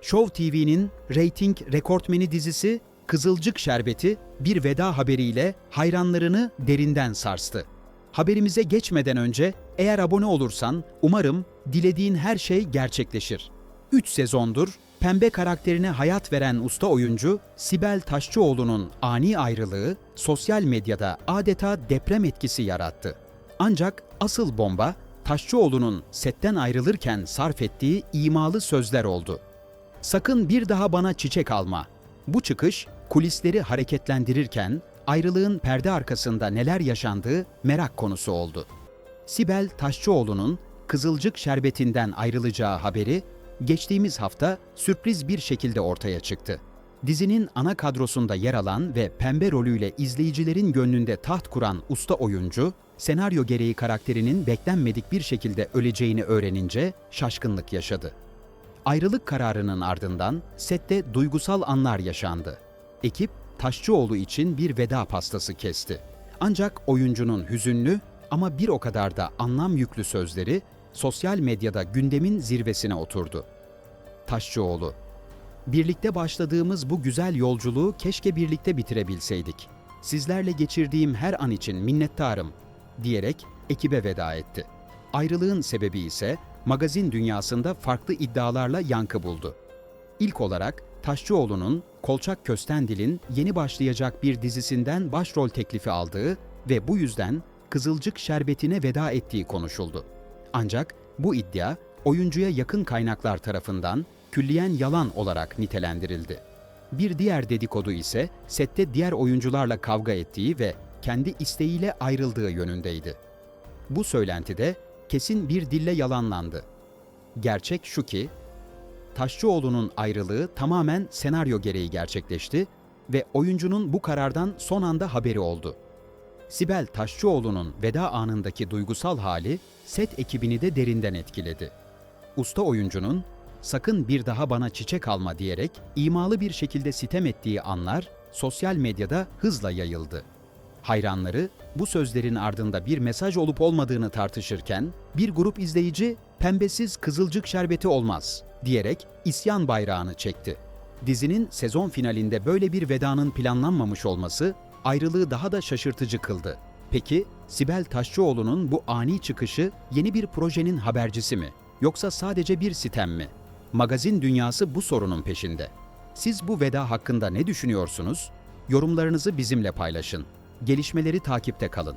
Show TV'nin reyting rekortmeni dizisi Kızılcık Şerbeti bir veda haberiyle hayranlarını derinden sarstı. Haberimize geçmeden önce eğer abone olursan umarım dilediğin her şey gerçekleşir. 3 sezondur pembe karakterine hayat veren usta oyuncu Sibel Taşçıoğlu'nun ani ayrılığı sosyal medyada adeta deprem etkisi yarattı. Ancak asıl bomba Taşçıoğlu'nun setten ayrılırken sarf ettiği imalı sözler oldu. Sakın bir daha bana çiçek alma. Bu çıkış kulisleri hareketlendirirken ayrılığın perde arkasında neler yaşandığı merak konusu oldu. Sibel Taşçıoğlu'nun Kızılcık Şerbeti'nden ayrılacağı haberi geçtiğimiz hafta sürpriz bir şekilde ortaya çıktı. Dizinin ana kadrosunda yer alan ve pembe rolüyle izleyicilerin gönlünde taht kuran usta oyuncu, senaryo gereği karakterinin beklenmedik bir şekilde öleceğini öğrenince şaşkınlık yaşadı. Ayrılık kararının ardından sette duygusal anlar yaşandı. Ekip Taşçıoğlu için bir veda pastası kesti. Ancak oyuncunun hüzünlü ama bir o kadar da anlam yüklü sözleri sosyal medyada gündemin zirvesine oturdu. Taşçıoğlu Birlikte başladığımız bu güzel yolculuğu keşke birlikte bitirebilseydik. Sizlerle geçirdiğim her an için minnettarım diyerek ekibe veda etti. Ayrılığın sebebi ise magazin dünyasında farklı iddialarla yankı buldu. İlk olarak Taşçıoğlu'nun Kolçak Köstendil'in yeni başlayacak bir dizisinden başrol teklifi aldığı ve bu yüzden Kızılcık Şerbeti'ne veda ettiği konuşuldu. Ancak bu iddia oyuncuya yakın kaynaklar tarafından külliyen yalan olarak nitelendirildi. Bir diğer dedikodu ise sette diğer oyuncularla kavga ettiği ve kendi isteğiyle ayrıldığı yönündeydi. Bu söylentide kesin bir dille yalanlandı. Gerçek şu ki, Taşçıoğlu'nun ayrılığı tamamen senaryo gereği gerçekleşti ve oyuncunun bu karardan son anda haberi oldu. Sibel Taşçıoğlu'nun veda anındaki duygusal hali set ekibini de derinden etkiledi. Usta oyuncunun sakın bir daha bana çiçek alma diyerek imalı bir şekilde sitem ettiği anlar sosyal medyada hızla yayıldı. Hayranları bu sözlerin ardında bir mesaj olup olmadığını tartışırken bir grup izleyici pembesiz kızılcık şerbeti olmaz diyerek isyan bayrağını çekti. Dizinin sezon finalinde böyle bir vedanın planlanmamış olması ayrılığı daha da şaşırtıcı kıldı. Peki Sibel Taşçıoğlu'nun bu ani çıkışı yeni bir projenin habercisi mi yoksa sadece bir sitem mi? Magazin dünyası bu sorunun peşinde. Siz bu veda hakkında ne düşünüyorsunuz? Yorumlarınızı bizimle paylaşın. Gelişmeleri takipte kalın.